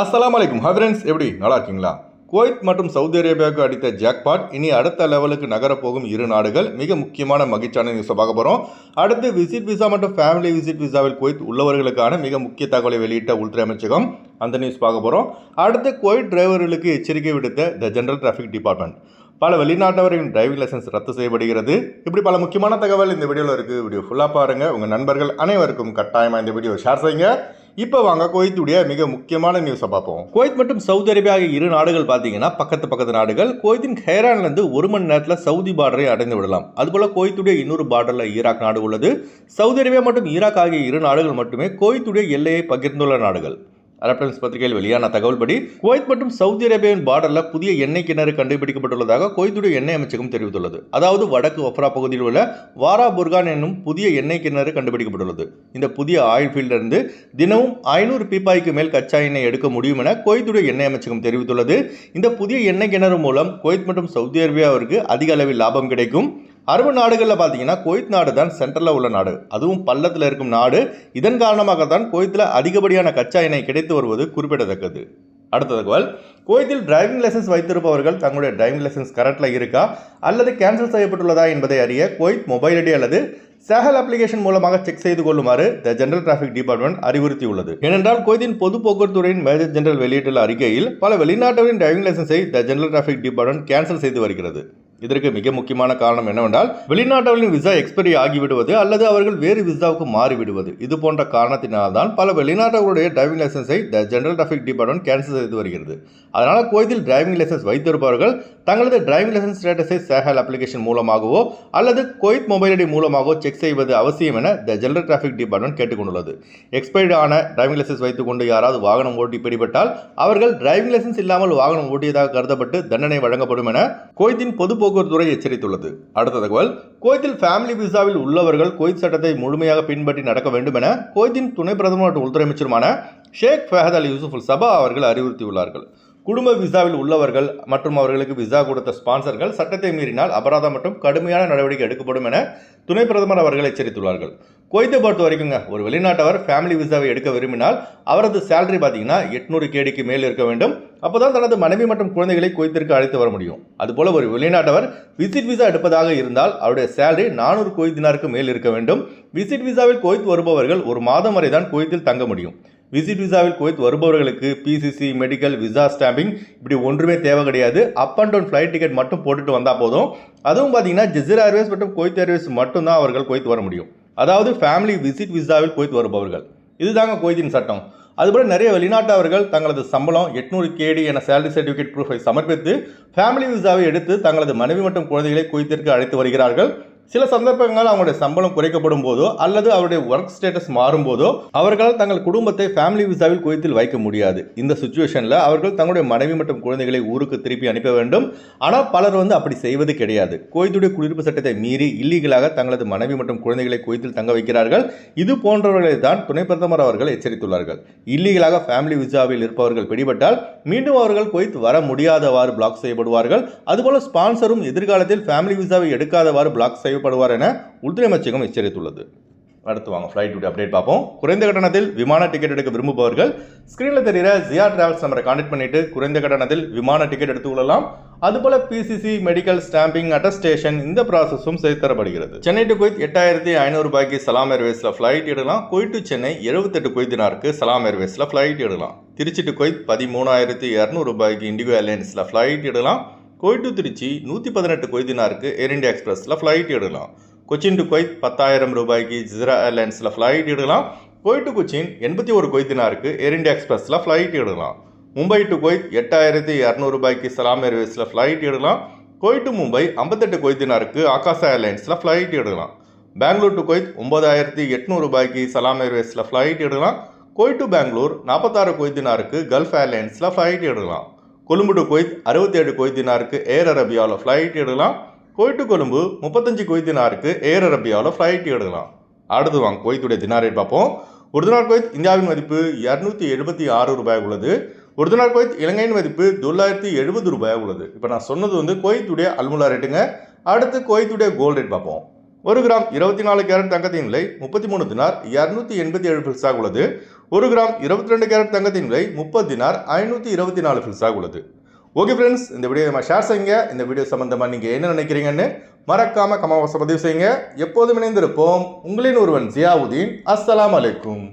அஸ்லாம் அலைக்கும் ஹவரன்ஸ் எப்படி? நல்லா இருக்கீங்களா? குவைத் மற்றும் சவுதி அரேபியாவுக்கு அடித்த ஜாக்பாட் இனி அடுத்த லெவலுக்கு நகரப்போகும் இரு நாடுகள். மிக முக்கியமான மகிழ்ச்சியான நியூஸை பார்க்க போகிறோம் அடுத்து விசிட் விசா மற்றும் ஃபேமிலி விசிட் விசாவில் குவைத் உள்ளவர்களுக்கான மிக முக்கிய தகவலை வெளியிட்ட உள்துறை அமைச்சகம் அந்த நியூஸ் பார்க்க போகிறோம் அடுத்து குவைத் டிரைவர்களுக்கு எச்சரிக்கை விடுத்த த ஜென்ரல் டிராஃபிக் டிபார்ட்மெண்ட் பல வெளிநாட்டவரின் டிரைவிங் லைசன்ஸ் ரத்து செய்யப்படுகிறது. இப்படி பல முக்கியமான தகவல் இந்த வீடியோவில் இருக்குது வீடியோ ஃபுல்லாக பாருங்கள் உங்கள் நண்பர்கள் அனைவருக்கும் கட்டாயமாக இந்த வீடியோ ஷேர் செய்யுங்க. இப்போ வாங்க குவைத்துடைய மிக முக்கியமான நியூஸை பார்ப்போம். குவைத் மற்றும் சவுதி அரேபியா ஆகிய இரு நாடுகள் பார்த்தீங்கன்னா பக்கத்து பக்கத்து நாடுகள் குவைத்தின் ஹேரான்லேருந்து ஒரு மணி நேரத்தில் சவுதி பார்டரை அடைந்து விடலாம். அதுபோல் குவைத்துடைய இன்னொரு பார்டரில் ஈராக் நாடு உள்ளது. சவுதி அரேபியா மற்றும் ஈராக் ஆகிய இரு நாடுகள் மட்டுமே குவைத்துடைய எல்லையை பகிர்ந்துள்ள நாடுகள். அரப்டன்ஸ் பத்திரிகையில் வெளியான தகவல்படி குவைத் மற்றும் சவுதி அரேபியாவின் பார்டரில் புதிய எண்ணெய் கிணறு கண்டுபிடிக்கப்பட்டுள்ளதாக குவைத்துடைய எண்ணெய் அமைச்சகம் தெரிவித்துள்ளது. அதாவது வடக்கு ஒஃப்ரா பகுதியில் உள்ள வாரா புர்கான் என்னும் புதிய எண்ணெய் கிணறு கண்டுபிடிக்கப்பட்டுள்ளது. இந்த புதிய ஆயில் ஃபீல்டிலிருந்து தினமும் ஐநூறு பீப்பாய்க்கு மேல் கச்சா எண்ணெய் எடுக்க முடியும் என குவைத்துடைய எண்ணெய் அமைச்சகம் தெரிவித்துள்ளது. இந்த புதிய எண்ணெய் கிணறு மூலம் குவைத் மற்றும் சவுதி அரேபியாவிற்கு அதிக அளவில் லாபம் கிடைக்கும். அரபு நாடுகளில் பார்த்தீங்கன்னா குவைத் நாடு தான் சென்ட்ரலில் உள்ள நாடு. அதுவும் பள்ளத்தில் இருக்கும் நாடு. இதன் காரணமாக தான் குவைத்தில் அதிகப்படியான கச்சா எண்ணெய் கிடைத்து வருவது குறிப்பிடத்தக்கது. அடுத்த தகவல் குவைத்தில் டிரைவிங் லைசன்ஸ் வைத்திருப்பவர்கள் தங்களுடைய டிரைவிங் லைசன்ஸ் கரெக்டில் இருக்கா? அல்லது கேன்சல் செய்யப்பட்டுள்ளதா என்பதை அறிய குவைத் மொபைல் ஐடி அல்லது சேகல் அப்ளிகேஷன் மூலமாக செக் செய்து கொள்ளுமாறு த ஜெனரல் டிராஃபிக் டிபார்ட்மெண்ட் அறிவுறுத்தியுள்ளது. ஏனென்றால் குவைத்தின் பொது போக்குவரத்துறையின் மேஜர் ஜெனரல் வெளியிட்டுள்ள அறிக்கையில் பல வெளிநாட்டவரின் driving லைசன்ஸை the general traffic department cancel செய்து வருகிறது. இதற்கு மிக முக்கியமான காரணம் என்னவென்றால் வெளிநாட்டவர்களின் விசா எக்ஸ்பைரி ஆகிவிடுவது அல்லது அவர்கள் வேறு விசாவுக்கு மாறிவிடுவது. இது போன்ற காரணத்தினால்தான் பல வெளிநாட்டவர்களுடைய driving லைசன்ஸை the general traffic department cancel செய்து வருகிறது. அதனால் குவைத்தில் டிரைவிங் லைசன்ஸ் வைத்திருப்பவர்கள் தங்களது டிரைவிங் லைசன்ஸ் ஸ்டேட்டஸை சேகல் அப்ளிகேஷன் மூலமாகவோ அல்லது கோயத் மொபைல் ஐடி மூலமாகவோ செக் செய்வது அவசியம் என த ஜெனரல் டிராஃபிக் டிபார்ட்மெண்ட் கேட்டுக்கொண்டுள்ளது. எக்ஸ்பைர்டு ஆன டிரைவிங் லைசன்ஸ் வைத்துக்கொண்டு யாராவது வாகனம் ஓட்டி பிடிபட்டால் அவர்கள் டிரைவிங் லைசன்ஸ் இல்லாமல் வாகனம் ஓட்டியதாக கருதப்பட்டு தண்டனை வழங்கப்படும் என கோயத்தின் பொதுப்போக்கு போக்குவரத்துறை துறை எச்சரித்துள்ளது. அடுத்த தகவல் குவைத்தில் ஃபேமிலி விசாவில் உள்ளவர்கள் குவைத் சட்டத்தை முழுமையாக பின்பற்றி நடக்க வேண்டும் என குவைத்தின் துணை பிரதமர் மற்றும் உள்துறை அமைச்சருமான ஷேக் ஃபஹத் அலி யூசுஃபுல் சபா அவர்கள் அறிவுறுத்தியுள்ளார்கள். குடும்ப விசாவில் உள்ளவர்கள் மற்றும் அவர்களுக்கு விசா கொடுத்த ஸ்பான்சர்கள் சட்டத்தை மீறினால் அபராதம் மற்றும் கடுமையான நடவடிக்கை எடுக்கப்படும் என துணை பிரதமர் அவர்கள் எச்சரித்துள்ளார்கள். குவைத்தை பொறுத்த வரைக்குங்க ஒரு வெளிநாட்டவர் ஃபேமிலி விசாவை எடுக்க விரும்பினால் அவரது சேலரி பார்த்தீங்கன்னா எட்நூறு கேடிக்கு மேல் இருக்க வேண்டும். அப்போதான் தனது மனைவி மற்றும் குழந்தைகளை குவைத்திற்கு அழைத்து வர முடியும். அதுபோல ஒரு வெளிநாட்டவர் விசிட் விசா எடுப்பதாக இருந்தால் அவருடைய சேலரி நானூறு குவைத்தினாருக்கு மேல் இருக்க வேண்டும். விசிட் விசாவில் குவைத் வருபவர்கள் ஒரு மாதம் வரை தான் குவைத்தில் தங்க முடியும். விசிட் விசாவில் குவைத் வருபவர்களுக்கு பிசிசி மெடிக்கல் விசா ஸ்டாம்பிங் இப்படி ஒன்றுமே தேவை கிடையாது. Up and down flight ticket மட்டும் போட்டுட்டு வந்தால் போதும். அதுவும் பார்த்தீங்கன்னா ஜெசிரா ஏர்வேஸ் மற்றும் குவைத் ஏர்வேஸ் மட்டும்தான் அவர்கள் குவைத் வர முடியும். அதாவது ஃபேமிலி விசிட் விசாவில் குவைத் வருபவர்கள். இதுதாங்க குவைத்தின் சட்டம். அதுபோல் நிறைய வெளிநாட்டவர்கள் தங்களது சம்பளம் எட்நூறு கேடி என சேலரி சர்டிஃபிகேட் ப்ரூஃபை சமர்ப்பித்து ஃபேமிலி விசாவை எடுத்து தங்களது மனைவி மற்றும் குழந்தைகளை குவைத்திற்கு அழைத்து வருகிறார்கள். சில சந்தர்ப்பங்கள் அவங்களுடைய சம்பளம் குறைக்கப்படும் போதோ அல்லது அவருடைய ஒர்க் ஸ்டேட்டஸ் மாறும் போதோ அவர்களால் தங்கள் குடும்பத்தை ஃபேமிலி விசாவில் குவைத்தில் வைக்க முடியாது. இந்த சுச்சுவேஷனில் அவர்கள் தங்களுடைய மனைவி மற்றும் குழந்தைகளை ஊருக்கு திருப்பி அனுப்ப வேண்டும். ஆனால் பலர் வந்து அப்படி செய்வது கிடையாது. குவைத்துடைய குடியிருப்பு சட்டத்தை மீறி இல்லீகலாக தங்களது மனைவி மற்றும் குழந்தைகளை குவைத்தில் தங்க வைக்கிறார்கள். இது போன்றவர்களை தான் துணை பிரதமர் அவர்கள் எச்சரித்துள்ளார்கள். இல்லீகலாக ஃபேமிலி விசாவில் இருப்பவர்கள் பிடிபட்டால் மீண்டும் அவர்கள் குவைத் வர முடியாதவாறு பிளாக் செய்யப்படுவார்கள். அதுபோல ஸ்பான்சரும் எதிர்காலத்தில் ஃபேமிலி விசாவை எடுக்காதவாறு பிளாக் செய்ய தேவைப்படுவார் என உள்துறை அமைச்சகம் எச்சரித்துள்ளது. அடுத்து வாங்க ஃப்ளைட் டூட்டி அப்டேட் பார்ப்போம். குறைந்த கட்டணத்தில் விமான டிக்கெட் எடுக்க விரும்புபவர்கள் ஸ்க்ரீனில் தெரிகிற ஜியா டிராவல்ஸ் நம்பரை கான்டெக்ட் பண்ணிட்டு குறைந்த கட்டணத்தில் விமான டிக்கெட் எடுத்து கொள்ளலாம். அதுபோல பிசிசி மெடிக்கல் ஸ்டாம்பிங் அட்டஸ்டேஷன் இந்த ப்ராசஸும் செய்து தரப்படுகிறது சென்னை டு குவைத் எட்டாயிரத்தி ஐநூறு ரூபாய்க்கு சலாம் ஏர்வேஸில் ஃப்ளைட் எடுக்கலாம். குவைட் டு சென்னை எழுபத்தெட்டு குவைத்தினாருக்கு சலாம் ஏர்வேஸில் ஃப்ளைட் எடுக்கலாம். திருச்சி டு குவைத் பதிமூணாயிரத்தி இரநூறு ரூபாய்க்கு இண்டிகோ ஏர்லைன்ஸில் ஃப்ளைட் எடுக்கலாம். குவைட் டு திருச்சி நூற்றி பதினெட்டு கொய்தினாருக்கு ஏர் இண்டியா எக்ஸ்பிரஸில் ஃப்ளைட் எடுக்கலாம். கொச்சின் டு கொய்த் பத்தாயிரம் ரூபாய்க்கு ஜிஸ்ரா ஏர்லைன்ஸில் ஃப்ளைட் எடுக்கலாம். குவைட் டு கொச்சின் எண்பத்தி ஒரு கொய்தினாருக்கு ஏர் இண்டியா எக்ஸ்பிரஸில் ஃப்ளைட் எடுக்கலாம். மும்பை டு கொய்த் எட்டாயிரத்தி இரநூறுபாய்க்கு சலாம் ஏர்வேஸில் ஃப்ளைட் எடுக்கலாம். குவைட் டு மும்பை ஐம்பத்தெட்டு கொய்தினாருக்கு ஆகாசா ஏர்லைன்ஸில் ஃப்ளைட் எடுக்கலாம். பெங்களூர் டு கொய்த் ஒம்பதாயிரத்தி எட்நூறுபாய்க்கு சலாம் ஏர்வேஸில் ஃப்ளைட் எடுக்கலாம். குவைட் டு பெங்களூர் நாற்பத்தாறு கொய்தினாருக்கு கல்ஃப் ஏர்லைன்ஸில் ஃப்ளைட் எடுக்கலாம். கொழும்பு டு குவைத் அறுபத்தி ஏழு குவைத்தினாருக்கு ஏர் அரபியாவில் ஃப்ளைட் எடுக்கலாம். குவைட் டு கொழும்பு முப்பத்தஞ்சு கொய்தினாருக்கு ஏர் அரபியாவில் ஃப்ளைட் எடுக்கலாம். அடுத்து வாங்க குவைத்துடைய தினார் ரேட் பார்ப்போம். ஒரு தினார் குவைத் இந்தியாவின் மதிப்பு இரநூத்தி எழுபத்தி ஆறு ரூபாய் உள்ளது. ஒரு தினார் குவைத் இலங்கையின் மதிப்பு தொள்ளாயிரத்தி எழுபது ரூபாய் உள்ளது. இப்போ நான் சொன்னது வந்து குவைத்துடைய அல்முலா ரேட்டுங்க அடுத்து குவைத்துடைய கோல்ட் ரேட் பார்ப்போம். ஒரு கிராம் இருபத்தி நாலு கேரட் தங்கத்தின் விலை முப்பத்தி மூணு தினார் இரநூத்தி எண்பத்தி ஏழு பில்ஸாக உள்ளது. ஒரு கிராம் இருபத்தி ரெண்டு கேரட் தங்கத்தின் விலை முப்பது தினார் ஐநூற்றி இருபத்தி நாலு பில்ஸாக உள்ளது. ஓகே ஃப்ரெண்ட்ஸ் இந்த வீடியோ நம்ம ஷேர் செய்யுங்க. இந்த வீடியோ சம்பந்தமாக நீங்கள் என்ன நினைக்கிறீங்கன்னு மறக்காம கமாவாசம் பதிவு செய்யுங்க. எப்போதும் இணைந்திருப்போம். உங்களின் ஒருவன் ஜியாவுதீன். அஸ்லாம் அலைக்கும்.